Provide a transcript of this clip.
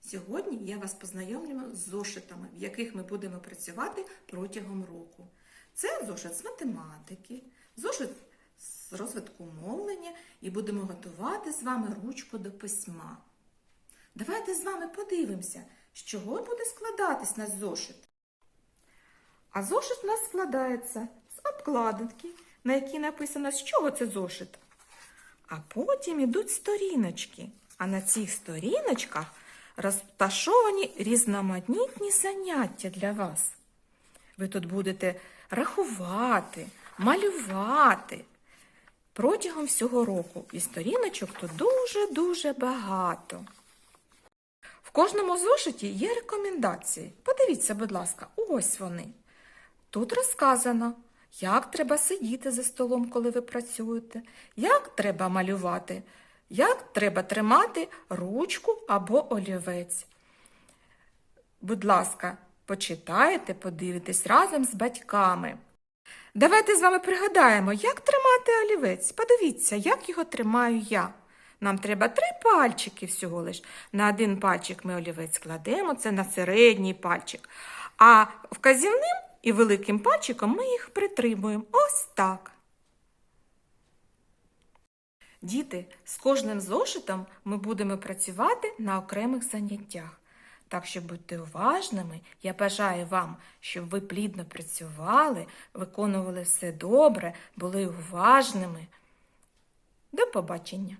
Сьогодні я вас познайомлю з зошитами, в яких ми будемо працювати протягом року. Це зошит з математики, зошит з розвитку мовлення і будемо готувати з вами ручку до письма. Давайте з вами подивимося, з чого буде складатись наш зошит. А зошит у нас складається з обкладинки, на якій написано, з чого це зошит. А потім ідуть сторіночки. А на цих сторіночках розташовані різноманітні заняття для вас. Ви тут будете рахувати, малювати протягом всього року. І сторіночок тут дуже-дуже багато. В кожному зошиті є рекомендації. Подивіться, будь ласка, ось вони. Тут розказано, як треба сидіти за столом, коли ви працюєте, як треба малювати, як треба тримати ручку або олівець. Будь ласка, почитайте, подивитесь разом з батьками. Давайте з вами пригадаємо, як тримати олівець. Подивіться, як його тримаю я. Нам треба три пальчики всього лиш. На один пальчик ми олівець кладемо, це на середній пальчик. А вказівним і великим пальчиком ми їх притримуємо. Ось так. Діти, з кожним зошитом ми будемо працювати на окремих заняттях. Так що будьте уважними, я бажаю вам, щоб ви плідно працювали, виконували все добре, були уважними. До побачення!